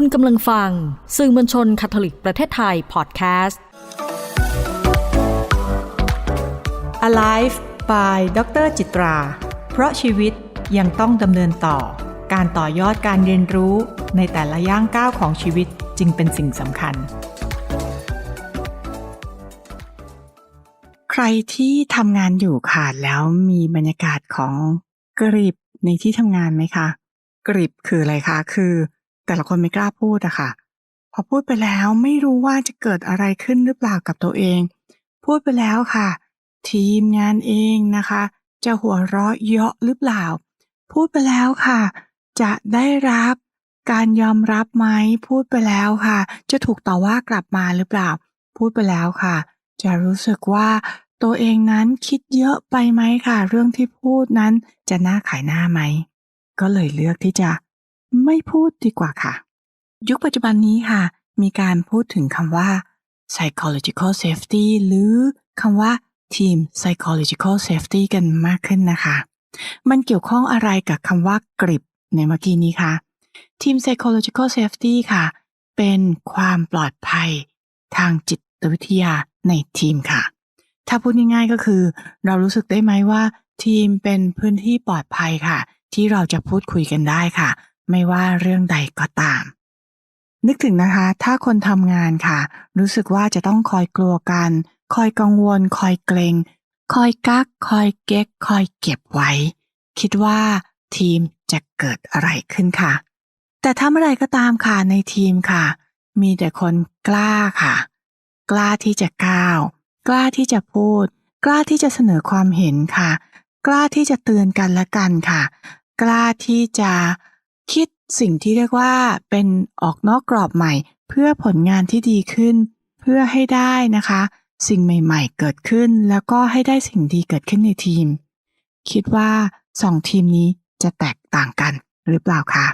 คุณกำลังฟัง สื่อมวลชนคาทอลิกประเทศไทยพอดแคสต์ Alive by ดรจิตรา เพราะชีวิตยังต้องดำเนินต่อ การต่อยอดการเรียนรู้ในแต่ละย่างก้าวของชีวิตจึงเป็นสิ่งสำคัญ ใครที่ทำงานอยู่ค่ะแล้วมีบรรยากาศของกริบในที่ทำงานไหมคะกริบคืออะไรคะ คือ แต่ละคนไม่กล้าพูดอะค่ะ พอพูดไปแล้วไม่รู้ว่าจะเกิดอะไรขึ้นหรือเปล่ากับตัวเอง พูดไปแล้วค่ะ ทีมงานเองนะคะ จะหัวเราะเยาะหรือเปล่า พูดไปแล้วค่ะ จะได้รับการยอมรับไหมพูดไปแล้วค่ะ จะถูกต่อว่ากลับมาหรือเปล่า พูดไปแล้วค่ะ จะรู้สึกว่าตัวเองนั้นคิดเยอะไปไหมค่ะ เรื่องที่พูดนั้นจะน่าขายหน้าไหม ก็เลยเลือกที่จะ ไม่พูดดีกว่าค่ะ ยุคปัจจุบันนี้ค่ะ มีการพูดถึงคำว่า psychological safety หรือคำว่า team psychological safety กันมากขึ้นนะคะ มันเกี่ยวข้องอะไรกับคำว่ากริบในเมื่อกี้นี้คะ team psychological safety ค่ะ เป็นความปลอดภัยทางจิตวิทยาในทีมค่ะ ถ้าพูดง่ายๆก็คือ เรารู้สึกได้ไหมว่า ทีมเป็นพื้นที่ปลอดภัยค่ะ ที่เราจะพูดคุยกันได้ค่ะ ไม่ว่าเรื่องใดก็ตาม นึกถึงนะคะ ถ้าคนทำงานค่ะ รู้สึกว่าจะต้องคอยกลัวกัน คอยกังวล คอยเกรง คอยกัก คอยเก๊ก คอยเก็บไว้ คิดว่าทีมจะเกิดอะไรขึ้นค่ะ แต่ถ้าเมื่อไรก็ตามค่ะในทีมค่ะ มีแต่คนกล้าค่ะ กล้าที่จะก้าว กล้าที่จะพูด กล้าที่จะเสนอความเห็นค่ะ กล้าที่จะเตือนกันและกันค่ะ กล้าที่จะ คิดสิ่งที่เรียกว่าเป็นออกนอกกรอบใหม่ เพื่อผลงานที่ดีขึ้น เพื่อให้ได้นะคะ สิ่งใหม่ๆ เกิดขึ้น แล้วก็ให้ได้สิ่งดีเกิดขึ้นในทีม คิดว่าสองทีมนี้จะแตกต่างกันหรือเปล่าคะ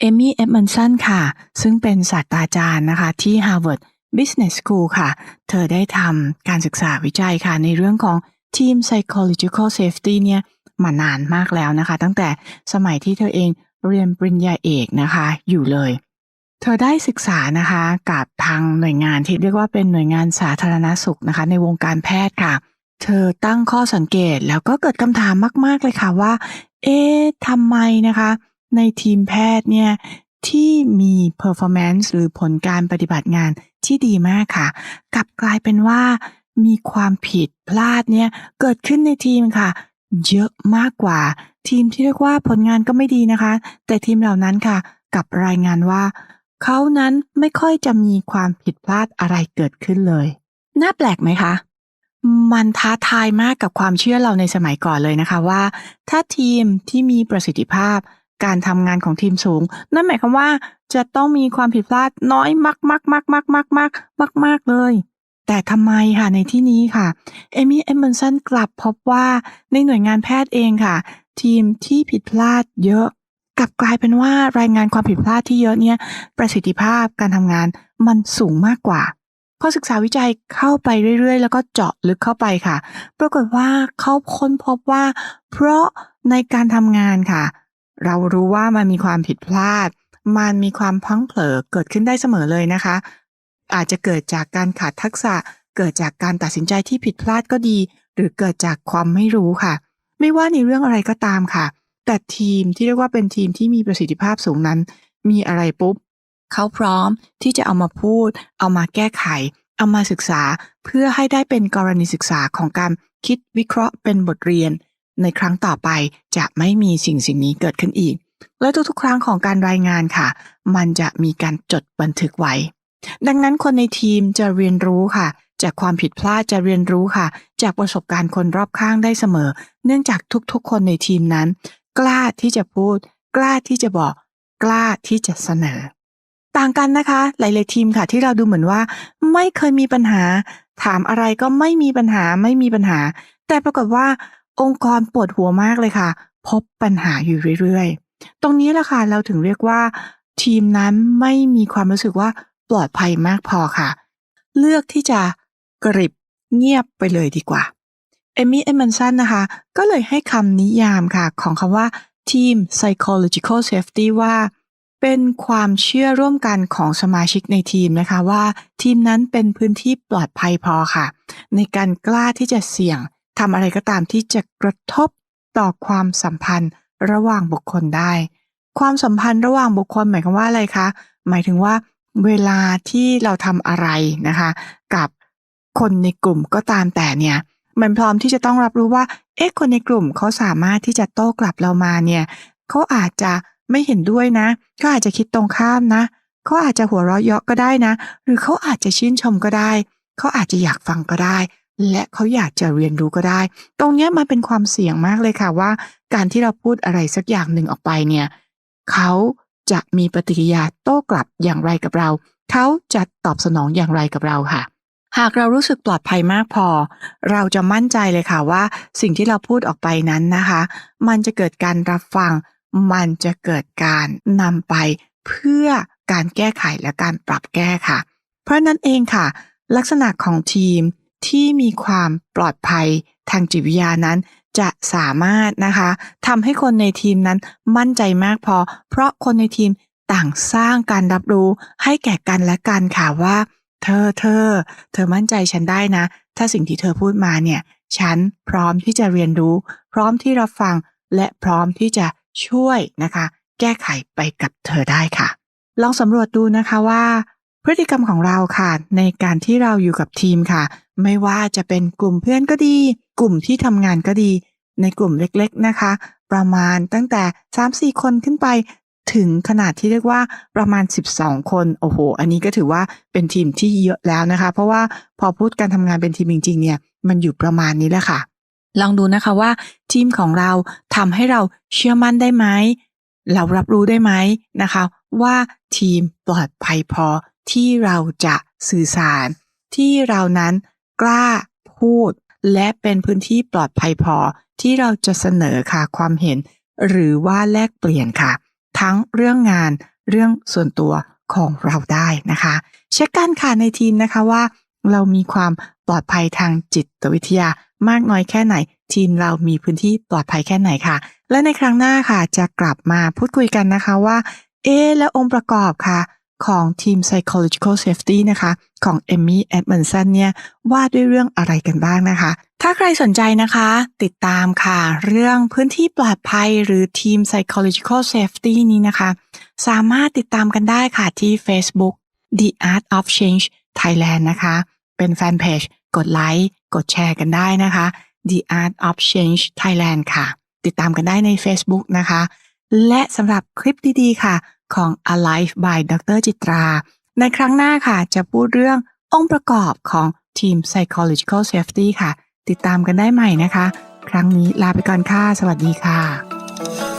เอมี่เอมมันสันค่ะ ซึ่งเป็นศาสตราจารย์นะคะ ที่ Harvard Business School ค่ะ เธอได้ทำการศึกษาวิจัยค่ะ ในเรื่องของ Team Psychological Safety เนี่ยมานานมากแล้วนะคะ ตั้งแต่สมัยที่เธอเอง เรียนปริญญาเอกนะคะ อยู่เลย เธอได้ศึกษานะคะกับทางหน่วยงานที่เรียกว่าเป็นหน่วยงานสาธารณสุขนะคะ ในวงการแพทย์ค่ะ เธอตั้งข้อสังเกตแล้วก็เกิดคำถามมาก ๆ เลยค่ะว่า เอ๊ะทำไมนะคะ ในทีมแพทย์เนี่ยที่มี performance หรือผลการปฏิบัติงานที่ดีมากค่ะ กลับกลายเป็นว่ามีความผิดพลาดเนี่ยเกิดขึ้นในทีมค่ะ เยอะมากกว่า ทีมที่เรียกว่าผลงานก็ไม่ดีนะคะ แต่ทีมเหล่านั้นค่ะกับรายงานว่า เขานั้นไม่ค่อยจะมีความผิดพลาดอะไรเกิดขึ้นเลย น่าแปลกไหมคะ มันท้าทายมากกับความเชื่อเราในสมัยก่อนเลยนะคะว่า ถ้าทีมที่มีประสิทธิภาพ การทำงานของทีมสูง นั่นหมายความว่าจะต้องมีความผิดพลาดน้อยมากๆๆๆๆากมากมเลย แต่ทำไมค่ะในที่นี้ค่ะเอมี่เอมเบนสันกลับพบว่าในหน่วยงานแพทย์เองค่ะ ทีมที่ผิดพลาดเยอะกลับกลายเป็นว่ารายงานความผิดพลาดที่เยอะเนี่ยประสิทธิภาพการทำงานมันสูงมากกว่าพอศึกษาวิจัยเข้าไปเรื่อยๆ แล้วก็เจาะลึกเข้าไปค่ะ ปรากฏว่าเขาค้นพบว่า เพราะในการทำงานค่ะ เรารู้ว่ามันมีความผิดพลาด มันมีความพังเผลอเกิดขึ้นได้เสมอเลยนะคะ อาจจะเกิดจากการขาดทักษะ เกิดจากการตัดสินใจที่ผิดพลาดก็ดี หรือเกิดจากความไม่รู้ค่ะ ไม่ว่าในเรื่องอะไรก็ตามค่ะ แต่ทีมที่เรียกว่าเป็นทีมที่มีประสิทธิภาพสูงนั้น มีอะไรปุ๊บเขาพร้อมที่จะเอามาพูด เอามาแก้ไข เอามาศึกษาเพื่อให้ได้เป็นกรณีศึกษาของการคิดวิเคราะห์เป็นบทเรียน ในครั้งต่อไปจะไม่มีสิ่งสิ่งนี้เกิดขึ้นอีก และทุกๆ ครั้งของการรายงานค่ะ มันจะมีการจดบันทึกไว้ ดังนั้นคนในทีมจะเรียนรู้ค่ะ จากความผิดพลาดจะเรียนรู้ค่ะ จากประสบการณ์คนรอบข้างได้เสมอ เนื่องจากทุกๆ คนในทีมนั้น กล้าที่จะพูด กล้าที่จะบอก กล้าที่จะเสนอ ต่างกันนะคะ หลายๆทีมค่ะที่เราดูเหมือนว่า ไม่เคยมีปัญหา ถามอะไรก็ไม่มีปัญหาไม่มีปัญหา แต่ปรากฏว่าองค์กรปวดหัวมากเลยค่ะ พบปัญหาอยู่เรื่อยๆ ตรงนี้แหละค่ะเราถึงเรียกว่า ทีมนั้นไม่มีความรู้สึกว่า ปลอดภัยมากพอค่ะ เลือกที่จะกริบเงียบไปเลยดีกว่าเอมี่เอมมันสันนะคะ ก็เลยให้คำนิยามค่ะ ของคำว่า team psychological safety ว่า เป็นความเชื่อร่วมกันของสมาชิกในทีมนะคะว่าทีมนั้นเป็นพื้นที่ปลอดภัยพอค่ะ ในการกล้าที่จะเสี่ยงทำอะไรก็ตามที่จะกระทบต่อความสัมพันธ์ระหว่างบุคคลได้ ความสัมพันธ์ระหว่างบุคคลหมายความว่าอะไรคะ หมายถึงว่า เวลาที่เราทำอะไรนะคะ กับคนในกลุ่มก็ตามแต่เนี่ย มันพร้อมที่จะต้องรับรู้ว่า เอ๊ะคนในกลุ่มเขาสามารถที่จะโต้กลับเรามาเนี่ยเขาอาจจะไม่เห็นด้วยนะเขาอาจจะคิดตรงข้ามนะเขาอาจจะหัวเราะเยาะก็ได้นะ หรือเขาอาจจะชื่นชมก็ได้เขาอาจจะอยากฟังก็ได้ และเขาอยากจะเรียนรู้ก็ได้ ตรงเนี้ยมันเป็นความเสี่ยงมากเลยค่ะว่า การที่เราพูดอะไรสักอย่างหนึ่งออกไปเนี่ยเขา จะมีปฏิกิริยาโต้กลับอย่างไรกับเรา เขาจะตอบสนองอย่างไรกับเราค่ะ หากเรารู้สึกปลอดภัยมากพอ เราจะมั่นใจเลยค่ะว่า สิ่งที่เราพูดออกไปนั้นนะคะ มันจะเกิดการรับฟัง มันจะเกิดการนำไปเพื่อการแก้ไขและการปรับแก้ค่ะ เพราะนั้นเองค่ะ ลักษณะของทีมที่มีความปลอดภัยทางจิตวิทยานั้น จะสามารถนะคะทำให้คนในทีมนั้นมั่นใจมากพอ เพราะคนในทีมต่างสร้างการรับรู้ให้แก่กันและกันค่ะว่า เธอเธอ เธอมั่นใจฉันได้นะ ถ้าสิ่งที่เธอพูดมาเนี่ย ฉันพร้อมที่จะเรียนรู้ พร้อมที่รับฟัง และพร้อมที่จะช่วยนะคะ แก้ไขไปกับเธอได้ค่ะ ลองสำรวจดูนะคะว่า พฤติกรรมของเราค่ะ ในการที่เราอยู่กับทีมค่ะ ไม่ว่าจะเป็นกลุ่มเพื่อนก็ดี กลุ่มที่ทำงานก็ดี ในกลุ่มเล็กๆนะคะ ประมาณตั้งแต่ 3-4 คนขึ้นไป ถึงขนาดที่เรียกว่าประมาณ 12 คนโอ้โห อันนี้ก็ถือว่าเป็นทีมที่เยอะแล้วนะคะ เพราะว่าพอพูดการทำงานเป็นทีมจริงๆเนี่ยมันอยู่ประมาณนี้แหละค่ะ ลองดูนะคะว่า ทีมของเราทำให้เราเชื่อมั่นได้ไหมเรารับรู้ได้ไหมนะคะ ว่าทีมปลอดภัยพอ ที่เราจะสื่อสาร ที่เรานั้นกล้าพูด และเป็นพื้นที่ปลอดภัยพอที่เราจะเสนอค่ะความเห็น หรือว่าแลกเปลี่ยนค่ะ ทั้งเรื่องงานเรื่องส่วนตัวของเราได้นะคะ เช็คกันค่ะในทีมนะคะว่า เรามีความปลอดภัยทางจิตวิทยามากน้อยแค่ไหน ทีมเรามีพื้นที่ปลอดภัยแค่ไหนค่ะ และในครั้งหน้าค่ะจะกลับมาพูดคุยกันนะคะว่า เอ๊และองค์ประกอบค่ะ ของทีม psychological safety นะคะ ของเอมมี่แอดมันสันเนี่ยว่าด้วยเรื่องอะไรกันบ้างนะคะ ถ้าใครสนใจนะคะ ติดตามค่ะ เรื่องพื้นที่ปลอดภัยหรือทีม psychological safety นี้นะคะ สามารถติดตามกันได้ค่ะที่ Facebook The Art of Change Thailand นะคะ เป็นแฟนเพจกดไลค์กดแชร์กันได้นะคะ The Art of Change Thailand ค่ะ ติดตามกันได้ใน Facebook นะคะ และสำหรับคลิปดีๆค่ะ ของ Alive by ดรจิตรา ในครั้งหน้าค่ะ จะพูดเรื่ององค์ประกอบของทีม Psychological Safety ค่ะ ติดตามกันได้ใหม่นะคะ ครั้งนี้ลาไปก่อนค่ะ สวัสดีค่ะ